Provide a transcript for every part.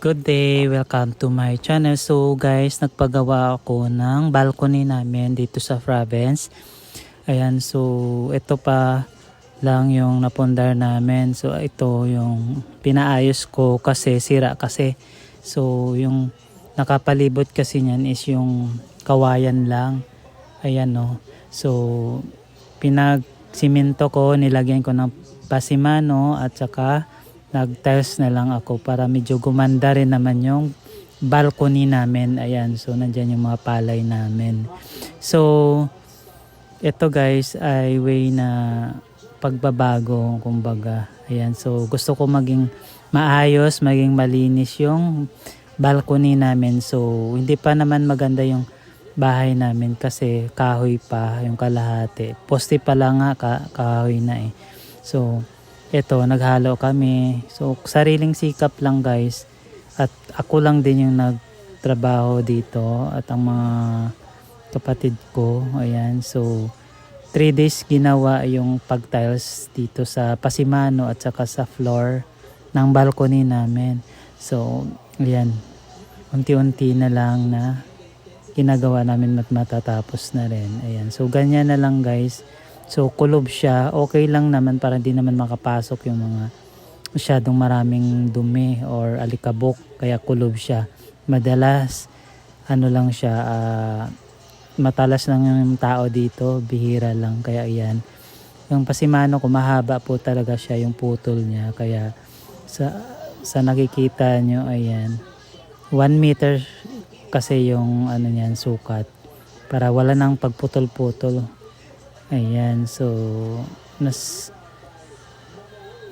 Good day, welcome to my channel. So guys, nagpagawa ako ng balcony namin dito sa province. Ayan, so ito pa lang yung napundar namin. So ito yung pinaayos ko kasi sira kasi. So yung nakapalibot kasi niyan is yung kawayan lang. Ayan no. So pinagsiminto ko, nilagyan ko ng pasimano at saka nag-tiles na lang ako para medyo gumanda rin naman yung balcony namin. Ayan, so nandyan yung mga palay namin. So, ito guys ay way na pagbabago, kumbaga. Ayan, so gusto ko maging maayos, maging malinis yung balcony namin. So, hindi pa naman maganda yung bahay namin kasi kahoy pa yung kalahati. Poste pa lang nga, ka- kahoy na eh. So, ito, naghalo kami. So, sariling sikap lang guys. At ako lang din yung nagtrabaho dito at ang mga kapatid ko. Ayan, so 3 days ginawa yung pag-tiles dito sa Pasimano at saka sa floor ng balcony namin. So, ayan, unti-unti na lang na ginagawa namin at matatapos na rin. Ayan, so ganyan na lang guys. So kulob siya, okay lang naman para di naman makapasok yung mga masyadong maraming dumi or alikabok. Kaya kulob siya. Madalas ano lang siya ah, matalas lang yung tao dito, bihira lang. Kaya iyan. Yung pasimano ko mahaba po talaga siya yung putol niya. Kaya sa sa nakikita nyo ayan. 1 meter kasi yung ano niyan sukat. Para wala nang pagputol-putol. Ayan, so mas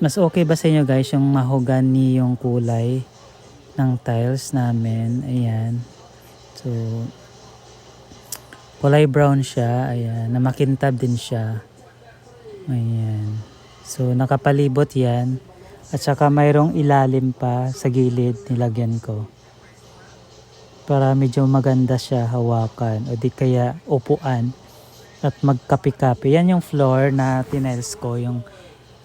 mas okay ba sa inyo guys yung mahogany yung kulay ng tiles namin. Ayan. So kulay brown siya. Ayan, na makintab din siya. Ayan. So nakapalibot 'yan. At saka mayroong ilalim pa sa gilid nilagyan ko. Para medyo maganda siya hawakan o di kaya upuan at magkapi-kapi. Yan yung floor na tiles ko, yung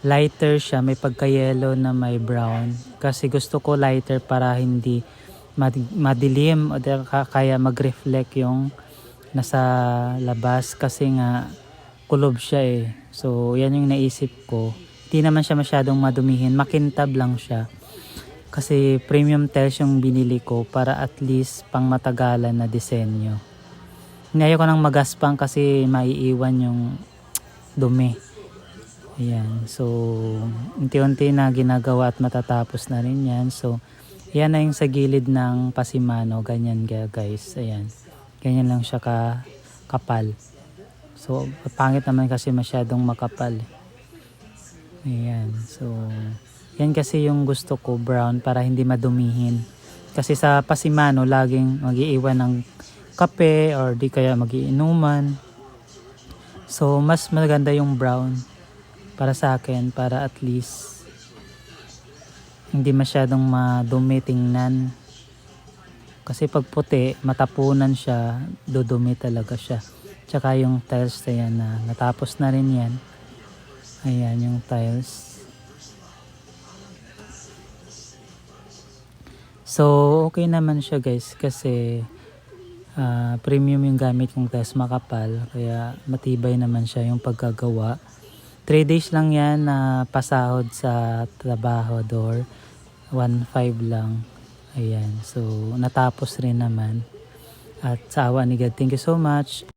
lighter siya, may pagka-yellow na may brown. Kasi gusto ko lighter para hindi mad- madilim o kaya mag-reflect yung nasa labas kasi nga kulob siya eh. So, yan yung naisip ko. Hindi naman siya masyadong madumihin, makintab lang siya. Kasi premium tiles yung binili ko para at least pang matagalan na disenyo. Ngayon ko nang magaspang kasi maiiwan yung dumi. Ayan. So, unti-unti na ginagawa at matatapos na rin yan. So, yan na yung sa gilid ng pasimano. Ganyan ga- guys. Ayan. Ganyan lang siya ka kapal. So, pangit naman kasi masyadong makapal. Ayan. So, yan kasi yung gusto ko brown para hindi madumihin. Kasi sa pasimano, laging magiiwan ng kape or di kaya magiinuman. So, mas maganda yung brown para sa akin para at least hindi masyadong madumi tingnan. Kasi pag puti, matapunan siya, dudumi talaga siya. Tsaka yung tiles na yan na natapos na rin yan. Ayan yung tiles. So, okay naman siya guys kasi ah, premium yung gamit kong tiles makapal. Kaya matibay naman siya yung pagkagawa. 3 days lang yan na pasahod sa trabahador. 1.5 lang. Ayan. So, natapos rin naman. At sa awa ni God, thank you so much.